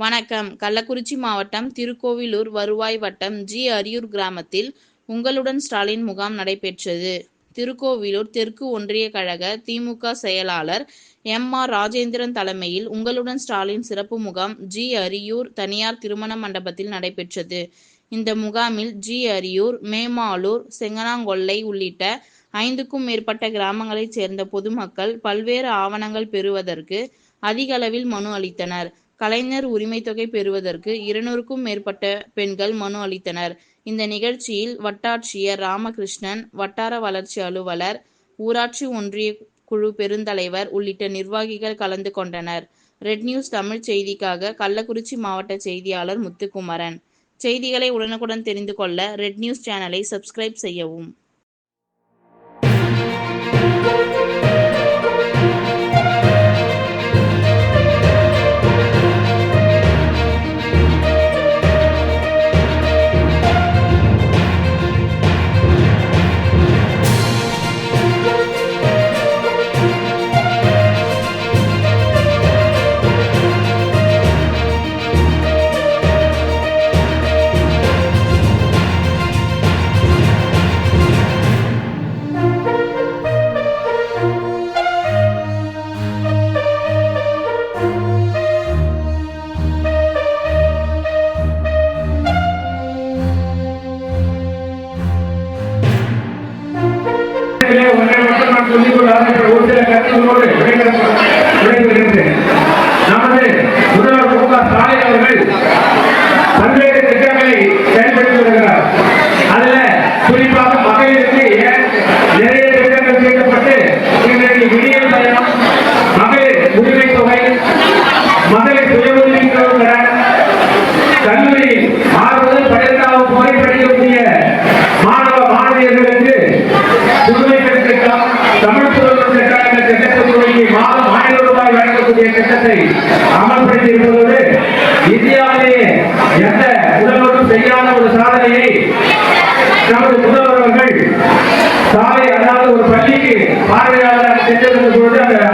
வணக்கம். கள்ளக்குறிச்சி மாவட்டம் திருக்கோவிலூர் வருவாய் வட்டம் ஜி அரியூர் கிராமத்தில் உங்களுடன் ஸ்டாலின் முகாம் நடைபெற்றது. திருக்கோவிலூர் தெற்கு ஒன்றிய கழக திமுக செயலாளர் எம் ஆர் ராஜேந்திரன் தலைமையில் உங்களுடன் ஸ்டாலின் சிறப்பு முகாம் ஜி அரியூர் தனியார் திருமண மண்டபத்தில் நடைபெற்றது. இந்த முகாமில் ஜி அரியூர் மேமாலூர் செங்கனாங்கொல்லை உள்ளிட்ட ஐந்துக்கும் மேற்பட்ட கிராமங்களைச் சேர்ந்த பொதுமக்கள் பல்வேறு ஆவணங்கள் பெறுவதற்கு அதிக அளவில் மனு அளித்தனர். கலைஞர் உரிமை தொகை பெறுவதற்கு இருநூறுக்கும் மேற்பட்ட பெண்கள் மனு அளித்தனர். இந்த நிகழ்ச்சியில் வட்டாட்சியர் ராமகிருஷ்ணன் வட்டார வளர்ச்சி அலுவலர் ஊராட்சி ஒன்றிய குழு பெருந்தலைவர் உள்ளிட்ட நிர்வாகிகள் கலந்து கொண்டனர். ரெட் நியூஸ் தமிழ் செய்திக்காக கள்ளக்குறிச்சி மாவட்ட செய்தியாளர் முத்துக்குமரன். செய்திகளை உடனுக்குடன் தெரிந்து கொள்ள ரெட் நியூஸ் சேனலை சப்ஸ்கிரைப் செய்யவும். இதிலே ஒன்றரை வருஷம் நான் சொல்லிக் கொள்ள ஒரு சில கருத்துகளோடு விடைபெறுகிறேன். நமது முதல்வர் மு க ஸ்டாலின் அவர்கள் பல்வேறு திட்டங்களை செயல்படுத்தி வருகிறார் அதுல குறிப்பாக ரூபாய் திட்டத்தை அமல்படுத்தி இருப்பதோடு இந்தியாவிலேயே எந்த உடலோடும் செய்யாத ஒரு சாதனையை நமது முதல்வர் அவர்கள் சாலை அல்லாத ஒரு பள்ளிக்கு பார்வையாளராக சென்றிருந்த பொழுது அந்த